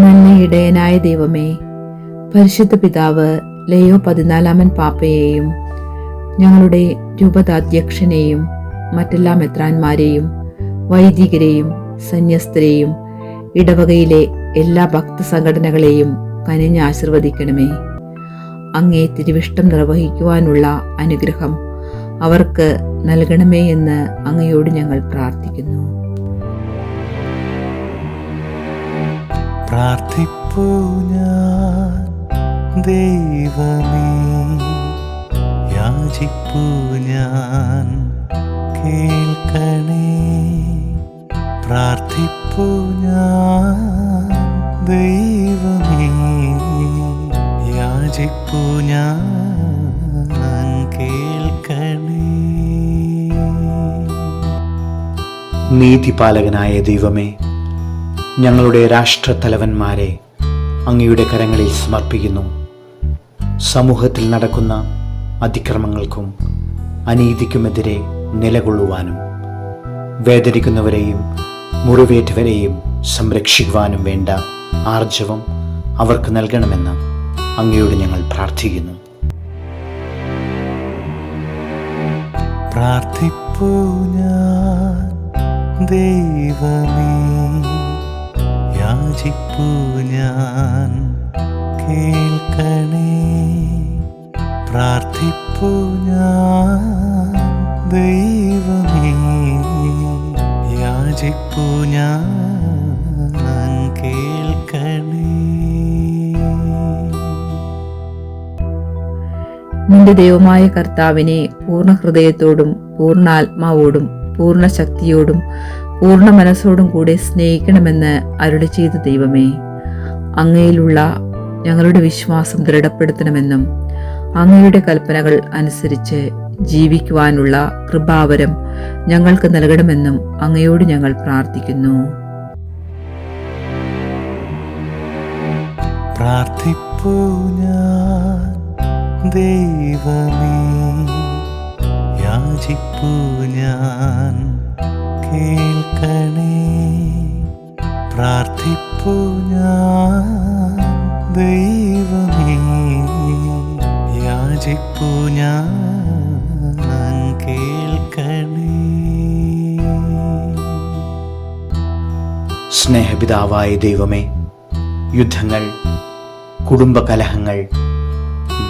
നല്ല ഇടയനായ ദൈവമേ പരിശുദ്ധ പിതാവ് ലയോ പതിനാലാമൻ പാപ്പയെയും ഞങ്ങളുടെ രൂപതാധ്യക്ഷനെയും മറ്റെല്ലാ മെത്രാന്മാരെയും വൈദികരെയും സന്യസ്തരെയും ഇടവകയിലെ എല്ലാ ഭക്തസംഘടനകളെയും കനിഞ്ഞ് ആശീർവദിക്കണമേ. അങ്ങേ തിരുവിഷ്ടം നിർവഹിക്കുവാനുള്ള അനുഗ്രഹം അവർക്ക് നൽകണമേ എന്ന് അങ്ങയോട് ഞങ്ങൾ പ്രാർത്ഥിക്കുന്നു. പ്രാർത്ഥിപ്പൂ ഞാൻ. ദൈവമേ യാചിപ്പൂ ഞാൻ. കേൾക്കണേ പ്രാർത്ഥിപ്പൂ ഞാൻ. ദൈവമേ യാചിപ്പൂ ഞാൻ. കേൾക്കണേ. നീതിപാലകനായ ദൈവമേ ഞങ്ങളുടെ രാഷ്ട്രത്തലവന്മാരെ അങ്ങയുടെ കരങ്ങളിൽ സമർപ്പിക്കുന്നു. സമൂഹത്തിൽ നടക്കുന്ന അതിക്രമങ്ങൾക്കും അനീതിക്കുമെതിരെ നിലകൊള്ളുവാനും വേദനിക്കുന്നവരെയും മുറിവേറ്റവരെയും സംരക്ഷിക്കുവാനും വേണ്ട ആർജവം അവർക്ക് നൽകണമെന്ന് അങ്ങയോട് ഞങ്ങൾ പ്രാർത്ഥിക്കുന്നു. പ്രാർത്ഥിപ്പൂ ഞാൻ ദൈവമേ. യാചിപ്പൂ ഞാൻ. കേൾക്കണേ പ്രാർത്ഥിപ്പു ഞാൻ. ദൈവമേ യാചിപ്പു ഞാൻ. നിന്റെ ദൈവമായ കർത്താവിനെ പൂർണ ഹൃദയത്തോടും പൂർണ ആത്മാവോടും പൂർണ ശക്തിയോടും പൂർണ മനസ്സോടും കൂടെ സ്നേഹിക്കണമെന്ന് അരുളി ചെയ്ത ദൈവമേ അങ്ങയിലുള്ള ഞങ്ങളുടെ വിശ്വാസം ദൃഢപ്പെടുത്തണമെന്നും അങ്ങയുടെ കൽപ്പനകൾ അനുസരിച്ച് ജീവിക്കുവാനുള്ള കൃപാവരം ഞങ്ങൾക്ക് നൽകണമെന്നും അങ്ങയോട് ഞങ്ങൾ പ്രാർത്ഥിക്കുന്നു. ദൈവമേ യാചിപ്പൂ ഞാൻ കേൾക്കണേ. പ്രാർത്ഥിപ്പു ഞാൻ ദൈവമേ. യാചിപ്പു ഞാൻ കേൾക്കണേ. സ്നേഹപിതാവായ ദൈവമേ യുദ്ധങ്ങൾ കുടുംബകലഹങ്ങൾ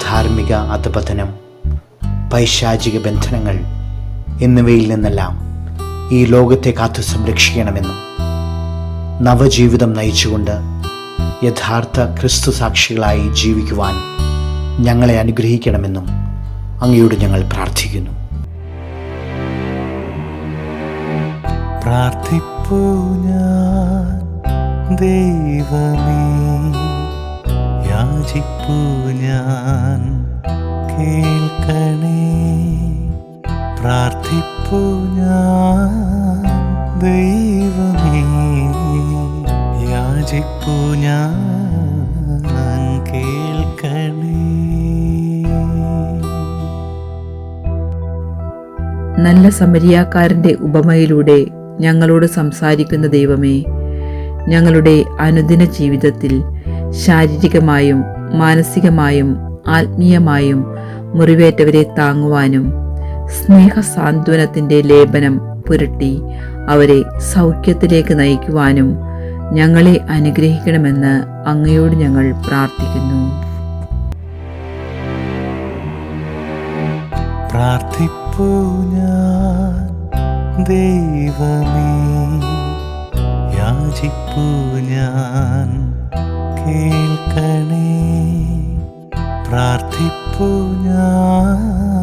ധാർമ്മിക അധപതനം പൈശാചിക ബന്ധനങ്ങൾ എന്നിവയിൽ നിന്നെല്ലാം ഈ ലോകത്തെ കാത്തു സംരക്ഷിക്കണമെന്നും നവജീവിതം നയിച്ചുകൊണ്ട് യഥാർത്ഥ ക്രിസ്തു സാക്ഷികളായി ജീവിക്കുവാൻ ഞങ്ങളെ അനുഗ്രഹിക്കണമെന്നും അങ്ങയോട് ഞങ്ങൾ പ്രാർത്ഥിക്കുന്നു. പ്രാർത്ഥിപ്പൂ ഞാൻ കേൾക്കണേ. ഞാൻ ദൈവമേ. യാചിപ്പൂ ഞാൻ കേൾക്കണേ. നല്ല സമരിയാക്കാരന്റെ ഉപമയിലൂടെ ഞങ്ങളോട് സംസാരിക്കുന്ന ദൈവമേ ഞങ്ങളുടെ അനുദിന ജീവിതത്തിൽ ശാരീരികമായും മാനസികമായും ആത്മീയമായും മുറിവേറ്റവരെ താങ്ങുവാനും സ്നേഹ സാന്ത്വനത്തിന്റെ ലേപനം പുരട്ടി അവരെ സൗഖ്യത്തിലേക്ക് നയിക്കുവാനും ഞങ്ങളെ അനുഗ്രഹിക്കണമെന്ന് അങ്ങയോട് ഞങ്ങൾ പ്രാർത്ഥിക്കുന്നു. ഞാൻ കേൾക്കണേ. പ്രാർത്ഥിപ്പൂ ഞാൻ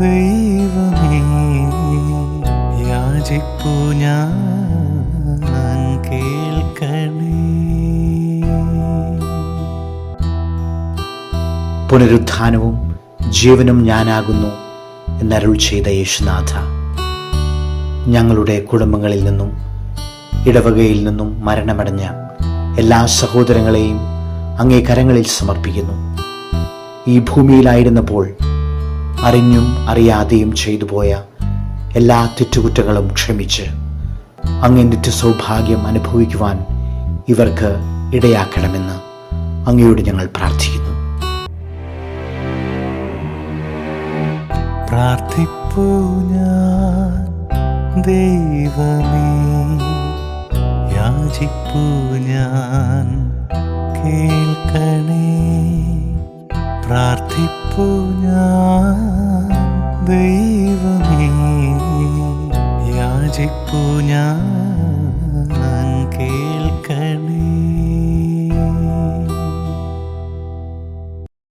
ദൈവമേ യാചിപ്പു ഞാൻ കേൾക്കണേ. പുനരുത്ഥാനവും ജീവനും ഞാനാകുന്നു എന്നരുൾ ചെയ്ത യേശുനാഥ ഞങ്ങളുടെ കുടുംബങ്ങളിൽ നിന്നും ഇടവകയിൽ നിന്നും മരണമടഞ്ഞ എല്ലാ സഹോദരങ്ങളെയും അങ്ങേ കരങ്ങളിൽ സമർപ്പിക്കുന്നു. ഈ ഭൂമിയിലായിരുന്നപ്പോൾ അറിഞ്ഞും അറിയാതെയും ചെയ്തു പോയ എല്ലാ തെറ്റുകുറ്റങ്ങളും ക്ഷമിച്ച് അങ്ങേ നിത്യ സൗഭാഗ്യം അനുഭവിക്കുവാൻ ഇവർക്ക് ഇടയാക്കണമെന്ന് അങ്ങയോട് ഞങ്ങൾ പ്രാർത്ഥിക്കുന്നു. പ്രാർത്ഥിപ്പൂ ഞാൻ ഞാൻ കേൾക്കണേ. പ്രാർത്ഥിപ്പൂ ഞാൻ ദൈവമേ